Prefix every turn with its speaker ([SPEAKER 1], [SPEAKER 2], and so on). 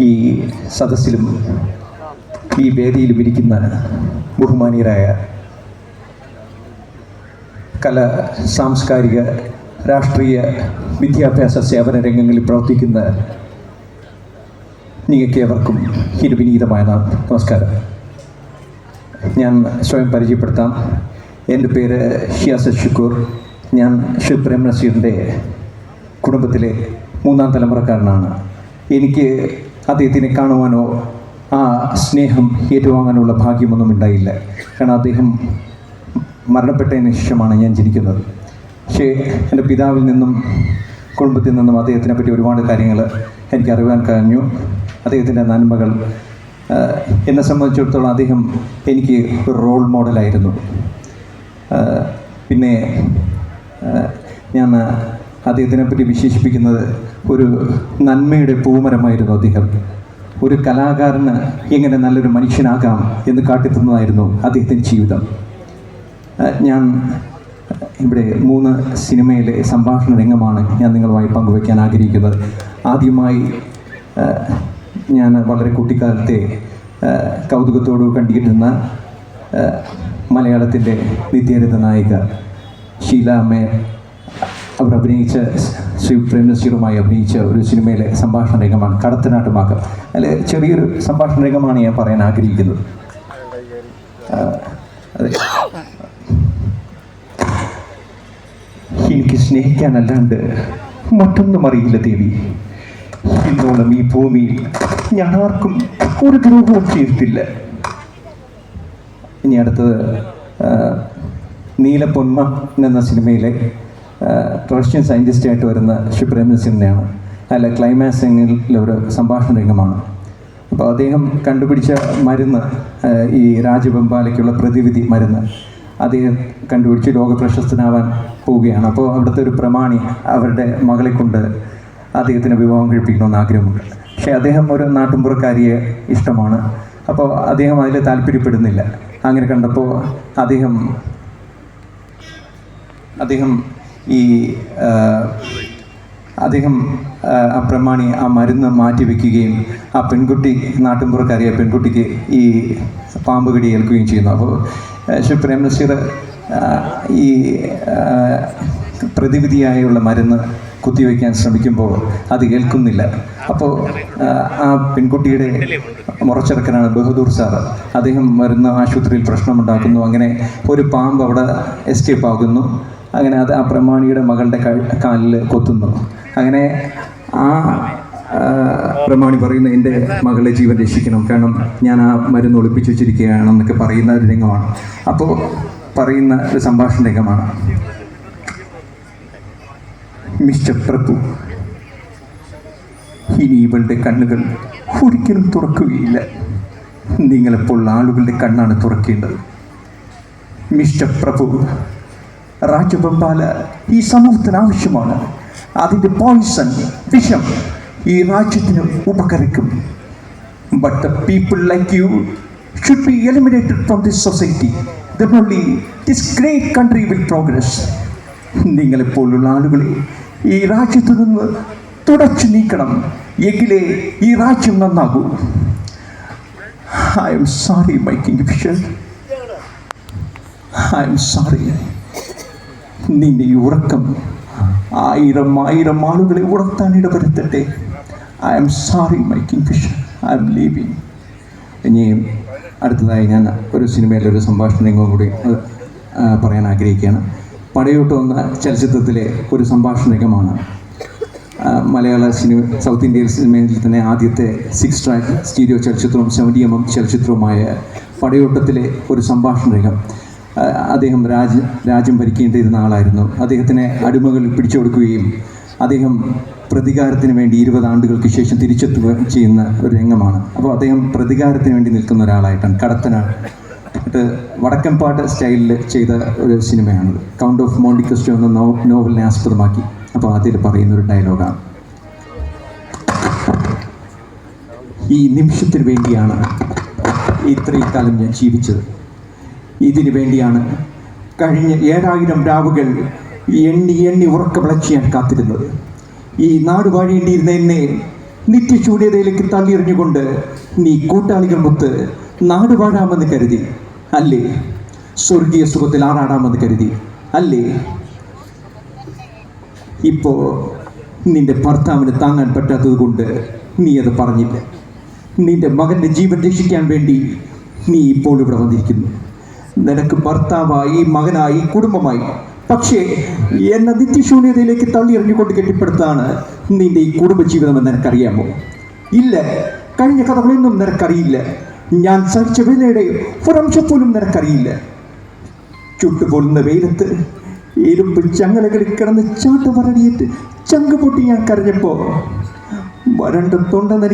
[SPEAKER 1] ഈ സദസ്സിലും ഈ വേദിയിലും ഇരിക്കുന്ന ബഹുമാനീയരായ കല സാംസ്കാരിക രാഷ്ട്രീയ വിദ്യാഭ്യാസ സേവന രംഗങ്ങളിൽ പ്രവർത്തിക്കുന്ന നിങ്ങൾക്കേവർക്കും ഹിരുവിനീതമായ നമസ്കാരം. ഞാൻ സ്വയം പരിചയപ്പെടുത്താം. എന്റെ പേര് ഷിയാസ ഷുക്കൂർ ഞാൻ ഷിബ് പ്രേം നസീറിന്റെ കുടുംബത്തിലെ മൂന്നാം തലമുറക്കാരനാണ്. എനിക്ക് അദ്ദേഹത്തിനെ കാണുവാനോ ആ സ്നേഹം ഏറ്റുവാങ്ങാനുള്ള ഭാഗ്യമൊന്നും ഉണ്ടായില്ല. കാരണം അദ്ദേഹം മരണപ്പെട്ടതിന് ശേഷമാണ് ഞാൻ ജനിക്കുന്നത്. പക്ഷേ എന്റെ പിതാവിൽ നിന്നും കുടുംബത്തിൽ നിന്നും അദ്ദേഹത്തിനെ പറ്റി ഒരുപാട് കാര്യങ്ങൾ എനിക്ക് അറിയാൻ കഴിഞ്ഞു. അദ്ദേഹത്തിന്റെ നന്മകൾ എന്നെ സംബന്ധിച്ചിടത്തോളം അദ്ദേഹം എനിക്ക് ഒരു റോൾ മോഡലായിരുന്നു പിന്നെ ഞാൻ അദ്ദേഹത്തിനെ പറ്റി വിശേഷിപ്പിക്കുന്നത് ഒരു നന്മയുടെ പൂമരമായിരുന്നു അദ്ദേഹം. ഒരു കലാകാരന് എങ്ങനെ നല്ലൊരു മനുഷ്യനാകാം എന്ന് കാട്ടിത്തന്നതായിരുന്നു അദ്ദേഹത്തിന്റെ ജീവിതം. ഞാൻ ഇവിടെ മൂന്ന് സിനിമയിലെ സംഭാഷണ രംഗമാണ് ഞാൻ നിങ്ങളുമായി പങ്കുവയ്ക്കാൻ ആഗ്രഹിക്കുന്നത്. ആദ്യമായി ഞാൻ വളരെ കുട്ടിക്കാലത്തെ കൗതുകത്തോട് കണ്ടിരുന്ന മലയാളത്തിന്റെ നിത്യരത നായിക ഷീല അമ്മ അവർ അഭിനയിച്ച ശ്രീ പ്രേംനസീറുമായി അഭിനയിച്ച ഒരു സിനിമയിലെ സംഭാഷണ രംഗമാണ് കടത്തനാട്ടുമാക്കം. അതിൽ ചെറിയൊരു സംഭാഷണ രംഗമാണ് ഞാൻ പറയാൻ ആഗ്രഹിക്കുന്നത്. അതെ. എനിക്ക് സ്നേഹിക്കാനല്ലാണ്ട് മറ്റൊന്നും അറിയില്ല ദേവി. ഇന്നോളം ഈ ഭൂമിയിൽ ഞാൻ ആർക്കും ഒരു ദ്രോഹവും ചെയ്തിട്ടില്ല. ഇനി അടുത്തത് നീലപ്പൊന്മ എന്ന സിനിമയിലെ റഷ്യൻ സയന്റിസ്റ്റായിട്ട് വരുന്ന ശുബ്രഹ്മൻ സിനിമയാണ്. അല്ല ക്ലൈമാക്സിങ്ങിൽ ഒരു സംഭാഷണ രംഗമാണ്. അപ്പോൾ അദ്ദേഹം കണ്ടുപിടിച്ച മരുന്ന് ഈ രാജബെമ്പാലയ്ക്കുള്ള പ്രതിവിധി മരുന്ന്. അദ്ദേഹം കണ്ടുപിടിച്ച് ലോകപ്രശസ്തനാവാൻ പോവുകയാണ്. അപ്പോൾ അവിടുത്തെ ഒരു പ്രമാണി അവരുടെ മകളെ കൊണ്ട് അദ്ദേഹത്തിന് വിവാഹം കഴിപ്പിക്കണമെന്ന് ആഗ്രഹമുണ്ട്. പക്ഷേ അദ്ദേഹം ഒരു നാട്ടുമ്പുറക്കാരിയെ ഇഷ്ടമാണ്. അപ്പോൾ അദ്ദേഹം അതിൽ താല്പര്യപ്പെടുന്നില്ല. അങ്ങനെ കണ്ടപ്പോൾ അദ്ദേഹം അദ്ദേഹം ഈ അദ്ദേഹം ആ, പ്രമാണി ആ മരുന്ന് മാറ്റി വെക്കുകയും ആ പെൺകുട്ടി നാട്ടിൻപുറക്കാരിയ പെൺകുട്ടിക്ക് ഈ പാമ്പ് കടി ഏൽക്കുകയും ചെയ്യുന്നു. അപ്പോൾ പ്രേം നസീർ ഈ പ്രതിവിധിയായുള്ള മരുന്ന് കുത്തിവെക്കാൻ ശ്രമിക്കുമ്പോൾ അത് കേൾക്കുന്നില്ല അപ്പോൾ ആ, പെൺകുട്ടിയുടെ മുറച്ചിറക്കനാണ് ബഹദൂർ സാർ. അദ്ദേഹം വരുന്ന ആശുപത്രിയിൽ പ്രശ്നമുണ്ടാക്കുന്നു. അങ്ങനെ ഒരു പാമ്പ് അവിടെ എസ്കേപ്പ് ആകുന്നു. അങ്ങനെ അത് ആ പ്രമാണിയുടെ മകളുടെ കാലിൽ കൊത്തുന്നു. അങ്ങനെ ആ, പ്രമാണി പറയുന്ന എന്റെ മകളെ ജീവൻ രക്ഷിക്കണം. കാരണം ഞാൻ ആ മരുന്ന് ഒളിപ്പിച്ചു വെച്ചിരിക്കുകയാണെന്നൊക്കെ പറയുന്ന ഒരു രംഗമാണ്. അപ്പോൾ പറയുന്ന ഒരു സംഭാഷണ രംഗമാണ്. മിസ്റ്റർ പ്രഭു ഇനി ഇവളുടെ കണ്ണുകൾ ഒരിക്കലും തുറക്കുകയില്ല. നിങ്ങളെപ്പോൾ ആളുകളുടെ കണ്ണാണ് തുറക്കേണ്ടത്. മിസ്റ്റർ പ്രഭു രാജഗോപാല ഈ സമൂഹത്തിന് ആവശ്യമാണ്. അതിന്റെ പോയിസൺ വിഷം ഈ രാജ്യത്തിന് ഉപകരിക്കും. But the people like you should be eliminated from this society the only this great country will progress നിങ്ങളെപ്പോലുള്ള ആളുകളെ ഈ രാജ്യത്ത് നിന്ന് തുടച്ചു നീക്കണം. എങ്കിലേ ഈ രാജ്യം നന്നാകൂ. I'm sorry my Kingfisher I'm sorry നിന്റെ ഉറക്കം ആയിരം ആയിരം ആളുകളെ ഉണർത്താൻ ഇടവരുത്തട്ടെ. I'm sorry my Kingfisher I'm leaving ഇനിയും അടുത്തതായി ഞാൻ ഒരു സിനിമയിലെ ഒരു സംഭാഷണ രംഗവും കൂടി പറയാൻ ആഗ്രഹിക്കുകയാണ്. പടയോട്ട് വന്ന ചലച്ചിത്രത്തിലെ ഒരു സംഭാഷണ രംഗമാണ്. മലയാള സിനിമ സൗത്ത് ഇന്ത്യൻ സിനിമയിൽ തന്നെ ആദ്യത്തെ സിക്സ് ട്രാക്ക് സ്റ്റീരിയോ ചലച്ചിത്രവും സെവന്റി എം എം ചലച്ചിത്രവുമായ പടയോട്ടത്തിലെ ഒരു സംഭാഷണ രംഗം. അദ്ദേഹം രാജ രാജ്യം ഭരിക്കേണ്ടിയിരുന്ന ആളായിരുന്നു. അദ്ദേഹത്തിനെ അടിമകൾ പിടിച്ചു കൊടുക്കുകയും അദ്ദേഹം പ്രതികാരത്തിന് വേണ്ടി ഇരുപത് ആണ്ടുകൾക്ക് ശേഷം തിരിച്ചെത്തുക ചെയ്യുന്ന ഒരു രംഗമാണ്. അപ്പോൾ അദ്ദേഹം പ്രതികാരത്തിന് വേണ്ടി നിൽക്കുന്ന ഒരാളായിട്ടാണ് കടത്തനാണ് വടക്കൻപാട്ട് സ്റ്റൈലിൽ ചെയ്ത ഒരു സിനിമയാണിത് കൗണ്ട് ഓഫ് മോണ്ടി ക്രിസ്റ്റോ എന്ന നോ നോവലിനെ ആസ്പദമാക്കി അപ്പോൾ അതിൽ പറയുന്ന ഒരു ഡയലോഗാണ്. ഈ നിമിഷത്തിന് വേണ്ടിയാണ് ഇത്രയും കാലം ഞാൻ ജീവിച്ചത്. ഇതിനു വേണ്ടിയാണ് കഴിഞ്ഞ ഏഴായിരം രാവുകൾ എണ്ണി എണ്ണി ഉറക്ക വിളച്ചിയാൻ കാത്തിരുന്നത്. ഈ നാട് വാഴേണ്ടിയിരുന്ന എന്നെ നിത്യശൂന്യതയിലേക്ക് തള്ളിയെറിഞ്ഞുകൊണ്ട് നീ കൂട്ടാളികൾ മുത്ത് നാട് വാഴാമെന്ന് കരുതി. അല്ലേ? സ്വർഗീയ സുഖത്തിൽ ആറാടാമെന്ന് കരുതി. അല്ലേ? ഇപ്പോ നിന്റെ ഭർത്താവിന് താങ്ങാൻ പറ്റാത്തത് കൊണ്ട് നീ അത് പറഞ്ഞില്ല. നിന്റെ മകന്റെ ജീവൻ രക്ഷിക്കാൻ വേണ്ടി നീ ഇപ്പോൾ ഇവിടെ വന്നിരിക്കുന്നു. നിനക്ക് ഭർത്താവായി മകനായി കുടുംബമായി പക്ഷേ എന്നെ നിത്യശൂന്യതയിലേക്ക് തള്ളിയെറിഞ്ഞുകൊണ്ട് കെട്ടിപ്പടുത്താണ് നിന്റെ ഈ കുടുംബജീവിതം നിനക്കറിയാമോ ഇല്ല കഴിഞ്ഞ കഥകളൊന്നും നിനക്കറിയില്ല. ഞാൻ സഹിച്ച വേദനയുടെ ഒരംശം പോലും നിനക്കറിയില്ല. ചുട്ടുപൊള്ളുന്ന വെയിലത്ത് ഇരുമ്പ് ചങ്ങലകളിൽ കിടന്ന് ചാട്ടുപറടിയിട്ട് ചങ്ക് പൊട്ടി ഞാൻ കരഞ്ഞപ്പോ വരണ്ട തൊണ്ടെന്ന്